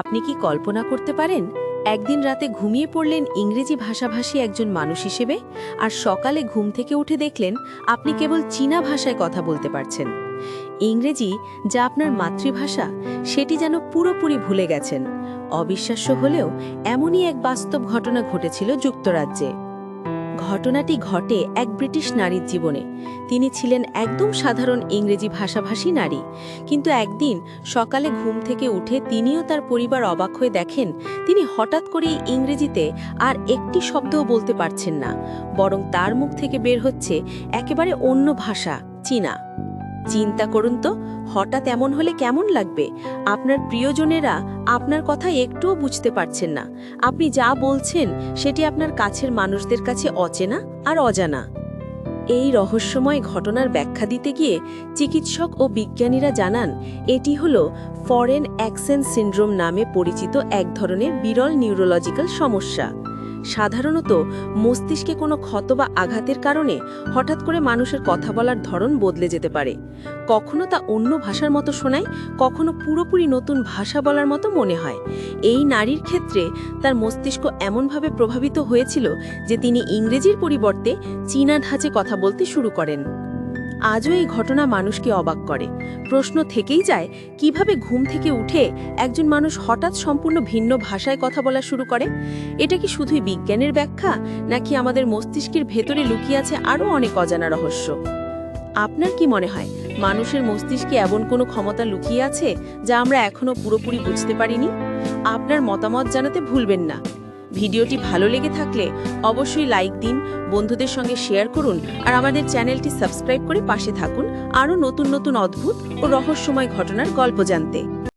আপনি কি কল্পনা করতে পারেন, একদিন রাতে ঘুমিয়ে পড়লেন ইংরেজি ভাষাভাষী একজন মানুষ হিসেবে আর সকালে ঘুম থেকে উঠে দেখলেন আপনি কেবল চীনা ভাষায় কথা বলতে পারছেন। ইংরেজি যা আপনার মাতৃভাষা, সেটি যেন পুরোপুরি ভুলে গেছেন। অবিশ্বাস্য হলেও এমনই এক বাস্তব ঘটনা ঘটেছিল যুক্তরাজ্যে। ঘটনাটি ঘটে এক ব্রিটিশ নারীর জীবনে। তিনি ছিলেন একদম সাধারণ ইংরেজি ভাষাভাষী নারী। কিন্তু একদিন সকালে ঘুম থেকে উঠে তিনিও তার পরিবার অবাক হয়ে দেখেন, তিনি হঠাৎ করেই ইংরেজিতে আর একটি শব্দও বলতে পারছেন না। বরং তার মুখ থেকে বের হচ্ছে একেবারে অন্য ভাষা, চীনা। চিন্তা করুন তো, হঠাৎ এমন হলে কেমন লাগবে? আপনার প্রিয়জনেরা আপনার কথা একটুও বুঝতে পারছেন না। আপনি যা বলছেন, সেটি আপনার কাছের মানুষদের কাছে অচেনা আর অজানা। এই রহস্যময় ঘটনার ব্যাখ্যা দিতে গিয়ে চিকিৎসক ও বিজ্ঞানীরা জানান, এটি হল ফরেন অ্যাক্সেন্ট সিন্ড্রোম নামে পরিচিত এক ধরনের বিরল নিউরোলজিক্যাল সমস্যা। সাধারণত মস্তিষ্কে কোনো ক্ষত বা আঘাতের কারণে হঠাৎ করে মানুষের কথা বলার ধরন বদলে যেতে পারে। কখনো তা অন্য ভাষার মতো শোনায়, কখনো পুরোপুরি নতুন ভাষা বলার মতো মনে হয়। এই নারীর ক্ষেত্রে তার মস্তিষ্ক এমনভাবে প্রভাবিত হয়েছিল যে তিনি ইংরেজির পরিবর্তে চীনা ধাঁচে কথা বলতে শুরু করেন। আজও এই ঘটনা মানুষকে অবাক করে। প্রশ্ন থেকেই যায়, কীভাবে ঘুম থেকে উঠে একজন মানুষ হঠাৎ সম্পূর্ণ ভিন্ন ভাষায় কথা বলা শুরু করে? এটা কি শুধুই বিজ্ঞানের ব্যাখ্যা, নাকি আমাদের মস্তিষ্কের ভেতরে লুকিয়ে আছে আরও অনেক অজানা রহস্য? আপনার কি মনে হয়, মানুষের মস্তিষ্কে এমন কোনো ক্ষমতা লুকিয়ে আছে, যা আমরা এখনও পুরোপুরি বুঝতে পারিনি? আপনার মতামত জানাতে ভুলবেন না। ভিডিওটি ভালো লেগে থাকলে অবশ্যই লাইক দিন, বন্ধুদের সঙ্গে শেয়ার করুন আর আমাদের চ্যানেলটি সাবস্ক্রাইব করে পাশে থাকুন। আরও নতুন নতুন অদ্ভুত ও রহস্যময় ঘটনার গল্প জানতে।